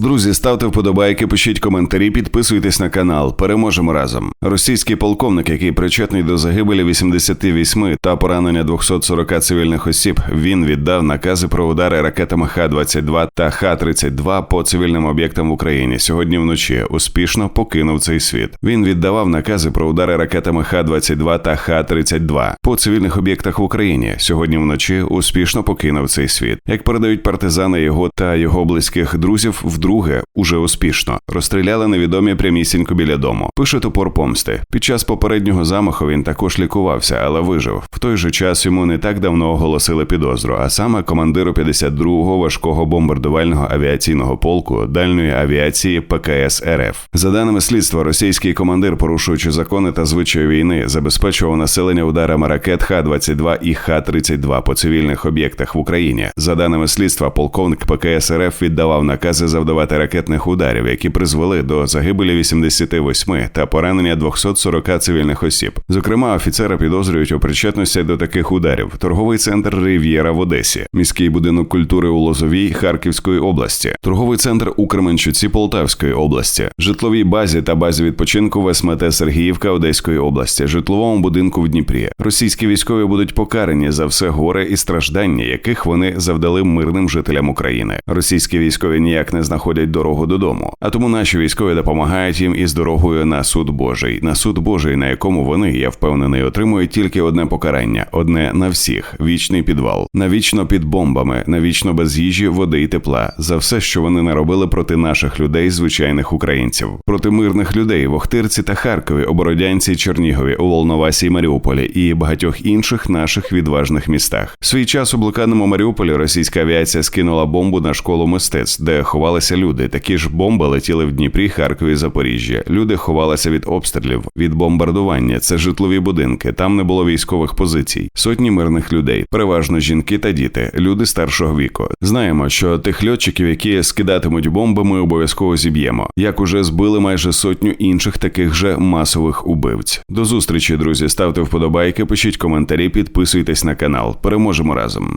Друзі, ставте вподобайки, пишіть коментарі, підписуйтесь на канал. Переможемо разом. Російський полковник, який причетний до загибелі 88 та поранення 240 цивільних осіб, він віддав накази про удари ракетами Х-22 та Х-32 по цивільним об'єктам в Україні. Сьогодні вночі успішно покинув цей світ. Він віддавав накази про удари ракетами Х-22 та Х-32 по цивільних об'єктах в Україні. Сьогодні вночі успішно покинув цей світ. Як передають партизани його та його близьких друзів, вдруге уже успішно розстріляли невідомі прямісінько біля дому. Пише топор помсти. Під час попереднього замаху він також лікувався, але вижив. В той же час йому не так давно оголосили підозру, а саме командиру 52-го важкого бомбардувального авіаційного полку дальньої авіації ПКС РФ. За даними слідства, російський командир, порушуючи закони та звичаї війни, забезпечував населення ударами ракет Х-22 і Х-32 по цивільних об'єктах в Україні. За даними слідства, полковник ПКС РФ віддавав накази завдавати ракетних ударів, які призвели до загибелі 88 та поранення 240 цивільних осіб. Зокрема, офіцера підозрюють у причетності до таких ударів: торговий центр Рив'єра в Одесі, міський будинок культури у Лозовій Харківської області, торговий центр у Кременчуці Полтавської області, житловій базі та базі відпочинку в СМТ Сергіївка Одеської області, житловому будинку в Дніпрі. Російські військові будуть покарані за все горе і страждання, яких вони завдали мирним жителям України. Російські військові ніяк не знаходять дорогу додому, а тому наші військові допомагають їм із дорогою на суд Божий, на суд Божий, на якому вони, я впевнений, отримують тільки одне покарання, одне на всіх вічний підвал, навічно під бомбами, навічно без їжі, води і тепла. За все, що вони наробили проти наших людей, звичайних українців, проти мирних людей в Охтирці та Харкові, у Бородянці, Чернігові, у Волновасі і Маріуполі і багатьох інших наших відважних містах. Свій час у блокадному Маріуполі російська авіація скинула бомбу на школу мистецтв, де ховалися люди. Такі ж бомби летіли в Дніпрі, Харкові, Запоріжжя. Люди ховалися від обстрілів, від бомбардування. Це житлові будинки. Там не було військових позицій. Сотні мирних людей, переважно жінки та діти, люди старшого віку. Знаємо, що тих льотчиків, які скидатимуть бомби, ми обов'язково зіб'ємо. Як уже збили майже сотню інших таких же масових убивць. До зустрічі, друзі. Ставте вподобайки, пишіть коментарі, підписуйтесь на канал. Переможемо разом.